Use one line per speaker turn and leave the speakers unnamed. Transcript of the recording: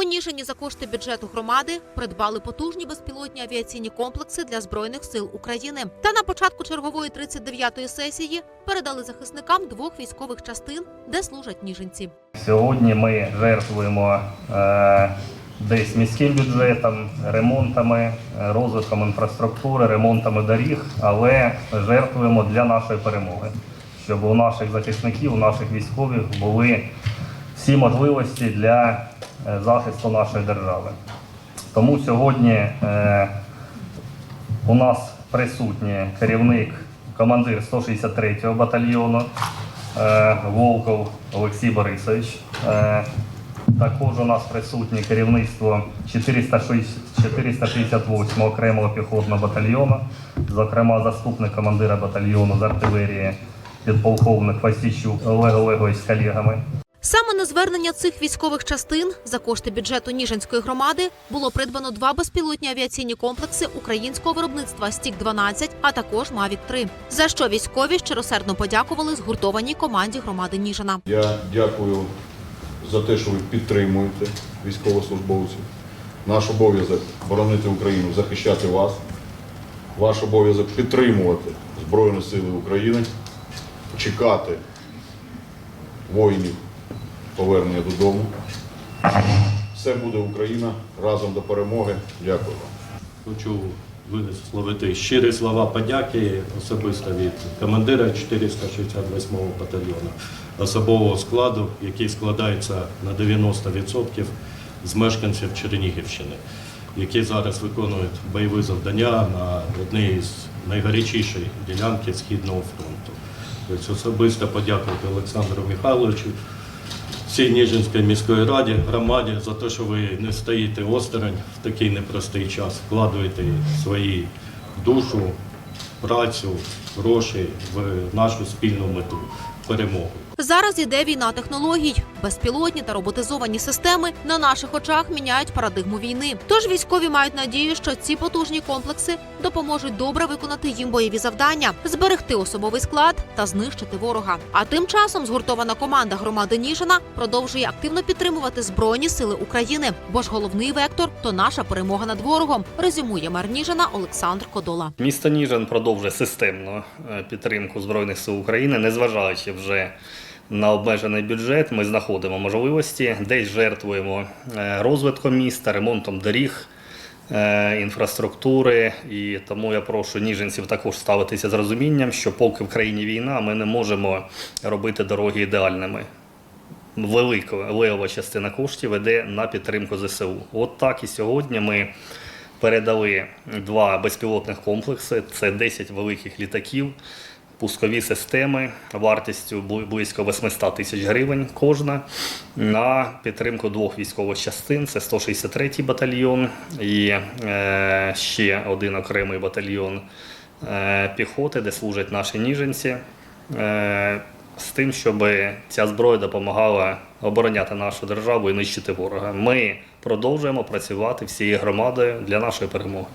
У Ніжині за кошти бюджету громади придбали потужні безпілотні авіаційні комплекси для збройних сил України. Та на початку чергової 39-ї сесії передали захисникам двох військових частин, де служать ніжинці.
Сьогодні ми жертвуємо е, десь міським бюджетом, ремонтами, е, розвитком інфраструктури, ремонтами доріг, але жертвуємо для нашої перемоги, щоб у наших захисників, у наших військових були всі можливості для захисту нашої держави. Тому сьогодні е, у нас присутній керівник, командир 163-го батальйону е, Волков Олексій Борисович. Е, Також у нас присутнє керівництво 468 окремого піхотного батальйону, зокрема заступник командира батальйону з артилерії, підполковник Васічук Олег Олегович з колегами.
Саме на звернення цих військових частин за кошти бюджету Ніжинської громади було придбано два безпілотні авіаційні комплекси українського виробництва Стік 12 а також Мавік 3 за що військові щиросердно подякували згуртованій команді громади Ніжина.
Я дякую за те, що ви підтримуєте військовослужбовців. Наш обов'язок боронити Україну, захищати вас. Ваш обов'язок підтримувати Збройні Сили України, чекати воїнів повернення додому. Все буде Україна разом до перемоги. Дякую вам.
Хочу висловити щирі слова подяки особисто від командира 468-го батальйону особового складу, який складається на 90% з мешканців Чернігівщини, які зараз виконують бойові завдання на одній з найгарячіших ділянки Східного фронту. Тобто особисто подякувати Олександру Михайловичу, всій Ніжинській міської раді, громаді за те, що ви не стоїте осторонь в такий непростий час, вкладуєте свої душу, працю, гроші в нашу спільну мету перемогу.
Зараз іде війна технологій. Безпілотні та роботизовані системи на наших очах міняють парадигму війни. Тож військові мають надію, що ці потужні комплекси допоможуть добре виконати їм бойові завдання, зберегти особовий склад та знищити ворога. А тим часом згуртована команда громади Ніжина продовжує активно підтримувати збройні сили України. Бо ж головний вектор то наша перемога над ворогом. Резюмує мер Ніжина Олександр Кодола.
Місто Ніжин продовжує системну е, підтримку Збройних сил України, незважаючи вже на обмежений бюджет. Ми знаходимо можливості, десь жертвуємо е, розвитком міста, ремонтом доріг. е, Інфраструктури, і тому я прошу ніженців також ставитися з розумінням, що поки в країні війна, ми не можемо робити дороги ідеальними. Велика левова частина коштів йде на підтримку ЗСУ. От так і сьогодні ми передали два безпілотних комплекси. Це 10 великих літаків, пускові системи вартістю близько 800 тисяч гривень кожна на підтримку двох військових частин. Це 163-й батальйон і е, ще один окремий батальйон е, піхоти, де служать наші ніженці. Е, з тим, щоб ця зброя допомагала обороняти нашу державу і нищити ворога. Ми продовжуємо працювати всією громадою для нашої перемоги.